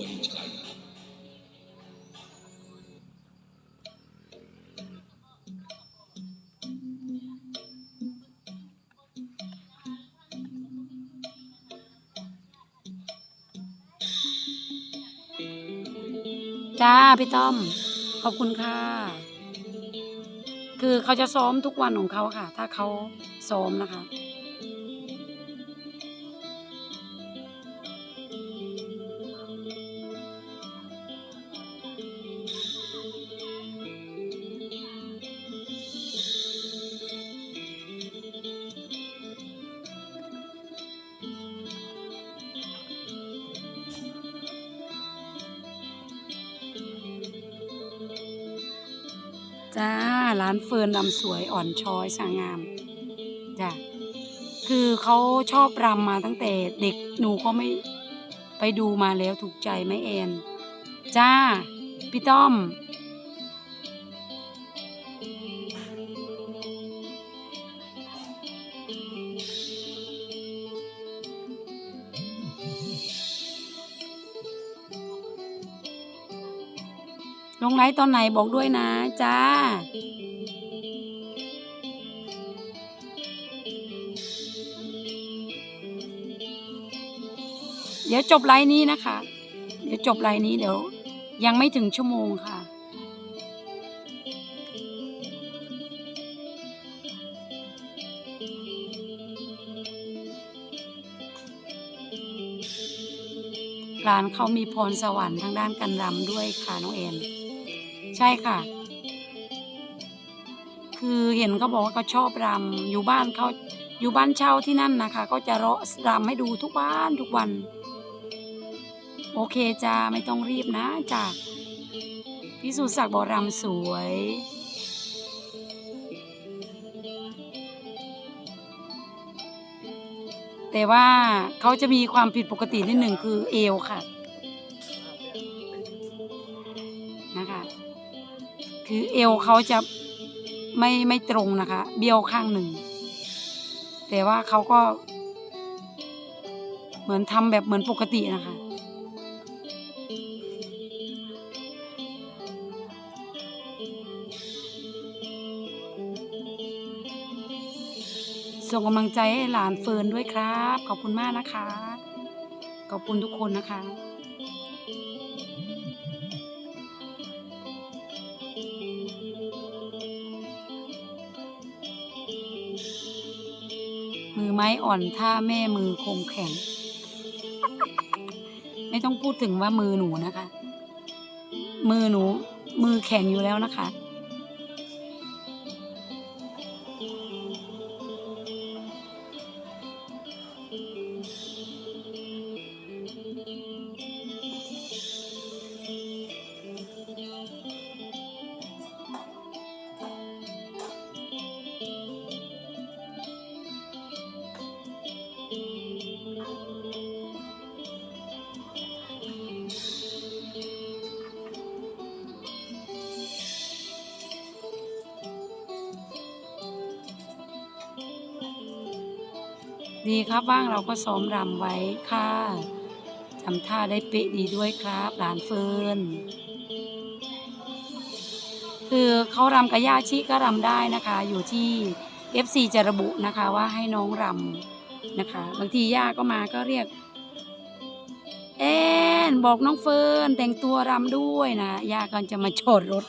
วยชัยจ้าพี่ต้อม ขอบคุณค่ะ คือเขาจะซ้อมทุกวันของเขาค่ะ ถ้าเขาซ้อมนะคะานเฟิร์นรำสวยอ่อนช้อยสางามจ้ะคือเขาชอบรำมาตั้งแต่เด็กหนูก็ไม่ไปดูมาแล้วถูกใจไหมแอนจ้า พี่ต้อม ลงไลฟ์ตอนไหนบอกด้วยนะ จ้า เดี๋ยวจบไลฟ์นี้นะคะ เดี๋ยวจบไลฟ์นี้เดี๋ยว ยังไม่ถึงชั่วโมงค่ะ ร้านเขามีพรสวรรค์ทางด้านการรำด้วยค่ะน้องเอ็นใช่ค่ะ คือเห็นเขาบอกว่าเขาชอบรำอยู่บ้านเขาอยู่บ้านเช่าที่นั่นนะคะ ก็จะเราะรำให้ดูทุกวันทุกวัน โอเคจ้าไม่ต้องรีบนะจ้าพี่สุศักดิ์บอรำสวย แต่ว่าเขาจะมีความผิดปกตินิดหนึ่งคือเอวค่ะ นะคะ คือเอวเขาจะไม่ไม่ตรงนะคะ เบี้ยวข้างหนึ่ง แต่ว่าเขาก็ เหมือนทำแบบเหมือนปกตินะคะ ส่งกำลังใจให้หลานเฟิร์นด้วยครับ ขอบคุณมากนะคะ ขอบคุณทุกคนนะคะมือไม้อ่อนถ้าแม่มือคงแข็ง ไม่ต้องพูดถึงว่ามือหนูนะคะ มือหนู มือแข็งอยู่แล้วนะคะ ดีครับว่างเราก็ซ้อมรำไว้ค่ะทำท่าได้เป๊ะดีด้วยครับหลานเฟิร์นคือเขารำกับย่าชิก็รำได้นะคะ อยู่ที่ FC จะระบุนะคะว่าให้น้องรำนะคะ บางทีย่าก็มาก็เรียกแอนบอกน้องเฟิร์นแต่งตัวรำด้วยนะย่าก็จะมาโฉดรถ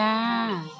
จ้า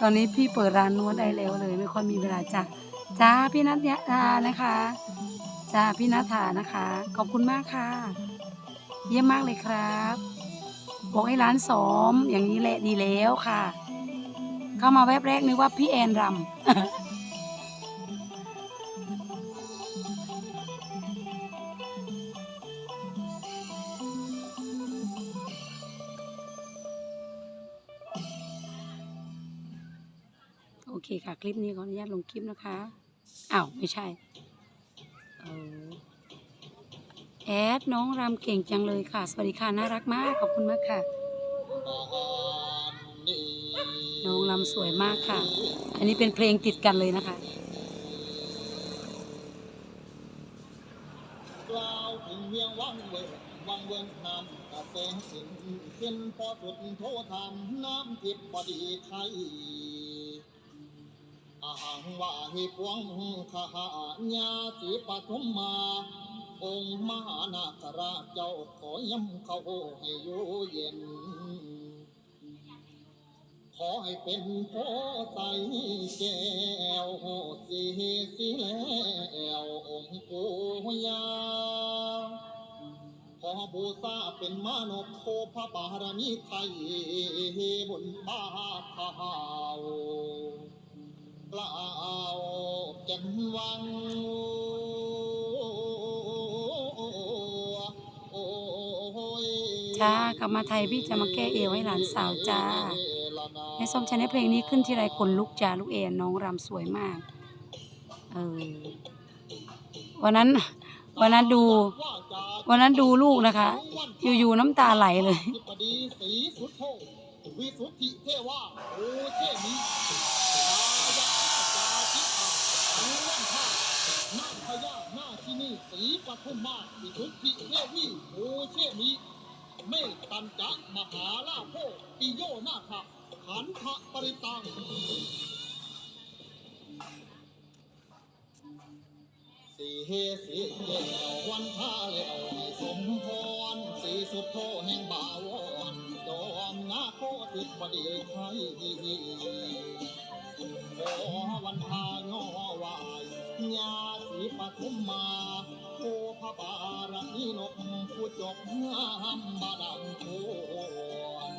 ตอนนี้พี่เปิดร้านนวดได้แล้วเลย ไม่ค่อยมีเวลาจ้ะจ้าพี่นัทยานะคะจ้าพี่นัทธานะคะ ขอบคุณมากค่ะ เยี่ยมมากเลยครับบอกให้ร้านสอมอย่างนี้แหละดีแล้วค่ะ เข้ามาแวบแรกนึกว่าพี่แอนรำ คลิปนี้ขออนุญาตลงคลิปนะคะอ้าวไม่ใช่แอดน้องรำเก่งจังเลยค่ะ สวัสดีค่ะน่ารักมากขอบคุณมากค่ะ น้องรำสวยมากค่ะ อันนี้เป็นเพลงติดกันเลยนะคะกล่าวถึงเมียงวังเววังเวิร์น้ำกาแฟสินขึ้นพอสุดโททำน้ำทิพย์พอดีไทย หังวาให้พวงข้าหาญาสีปฐมมา องค์มหานาคราชเจ้าขอย้ำเขาให้อยู่เย็น ขอให้เป็นโพใสแก้วสีสีแล้วองค์ปู่ยาขอบูชาเป็นมานพโพพระบารมีไทยบนบ้าขาว ล่าวแก่นวังจ้ากลับมาไทยพี่จะมาแก้เอวให้หลานสาวจ้าแม่ส้มใช้ในเพลงนี้ขึ้นที่ไรคนลุกจ้าลูกเอ็นน้องรำสวยมาก เออวันนั้น วันนั้นดู วันนั้นดูลูกนะคะ อยู่ๆน้ำตาไหลเลย ธิปดีสีสุทโธวิสุทธิเทวาโอเชมิกายาจาทิอาอนุวันทานาคยานาชินี สีปทุมมาวิสุทธิเทวีโอเชมิเมตตันจะมหาลาโภปิโยนาคขันธปริตัง สีเฮสีเกววันท่าแล้วให้สมพรสีสุดโทแห่งบาวอนจอมนาโคติบดีไทย วันทางอวายญาสีปทุมมาโคพระบารมีนกผู้จบงามบาดังโคน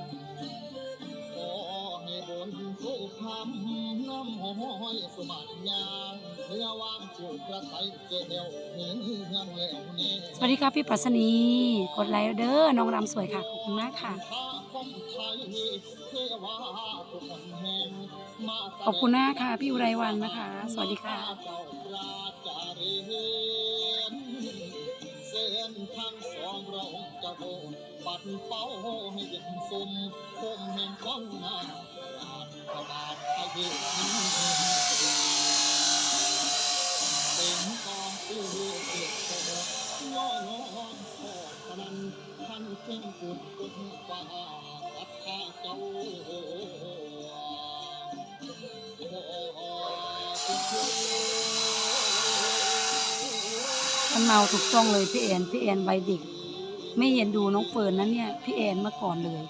ขอให้บนสุคำน้ำห้อยสมัครยางเนื้อวางจูกระไทยเกลียวเหือเหืองแล้วเน่สวัสดีครับพี่ปัสนีกดไลค์เด้อน้องรำสวยค่ะ ขอบคุณมากค่ะ ขอบคุณมากค่ะ พี่อุไรวันนะคะ สวัสดีค่ะเส้นทางสองเราจะโบปัดเป้าให้ย็นสมคมแห่งกองหน้าราชพระบาทไทยที่เป็นกองตื้อเกิดโตย่อน้องขอพนันท่านเจ้งกุดกุดฟ้าสัทธาเจ้า มันเมาถูกต้องเลยพี่แอนพี่แอนใบเด็กไม่เห็นดูน้องเฟิร์นนะเนี่ย พี่แอนเมื่อก่อนเลย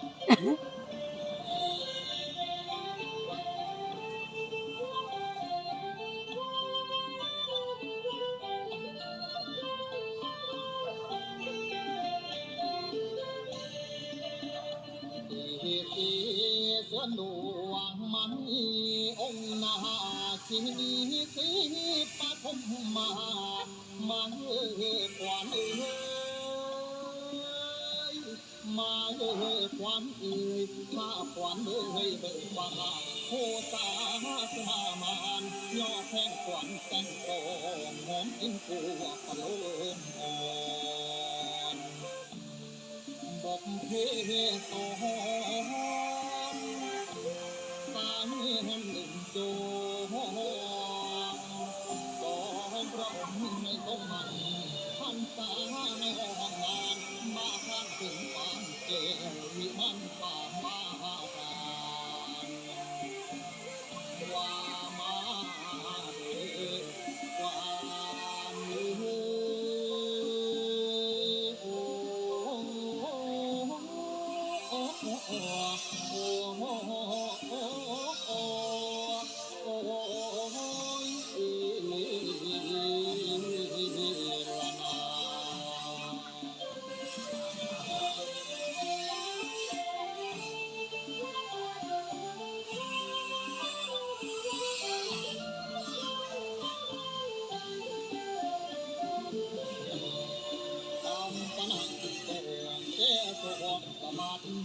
สวนดวงมัน ชีสีปฐมมามาเอ่ยกวนเอ่ยมาเอ่ยกวนเอ่ยมาควันเอ่ยเบิกบานโคสาสมามานย่อแท่งควันแต่งโกงหอมกินกัวปะโลมอ่อนบอกเพตอนสายแห่งหนึ่งโจ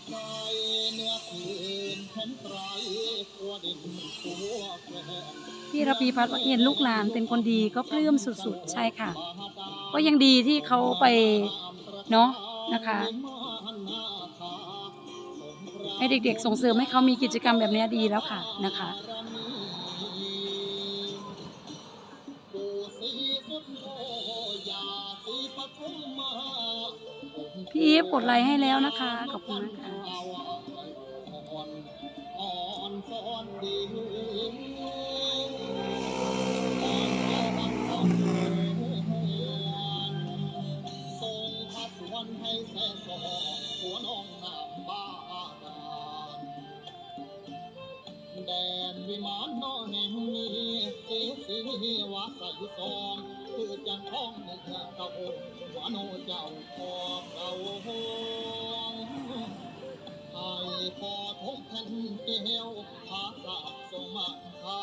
ใจเนื้อคืนแผ่นไตรตัวดินตัวแกรพี่ระพีพัฒน์ว่าเห็นลูกหลานเป็นคนดีก็ปลื้มสุดๆ ใช่ค่ะ ก็ยังดีที่เขาไปเนาะนะคะ ให้เด็กๆส่งเสริมให้เขามีกิจกรรมแบบนี้ดีแล้วค่ะนะคะ พี่อีฟกดไลค์ให้แล้วนะคะ ขอบคุณมากค่ะ สีวาสยุซองคือจังท้องเนื้อเก่าวานโนเจ้าพอเก่าหงให้พอทงแผ่นเกลียวภาษาสมาคา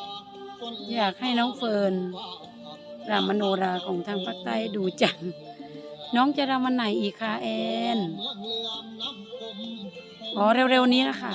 อยากให้น้องเฟิร์นรามโนราของทางภาคใต้ดูจัง น้องจะรำวันไหนอีกคะแอน อ๋อเร็วๆนี้นะคะ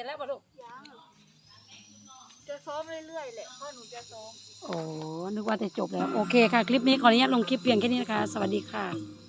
ร็จแล้วป่ะลูกยังจะซ้อมเรื่อยๆแหละพ่อหนูจะซ้อม โอ้นึกว่าจะจบแล้ว โอเคค่ะ คลิปนี้ขออนุญาตลงคลิปเพียงแค่นี้นะคะ สวัสดีค่ะ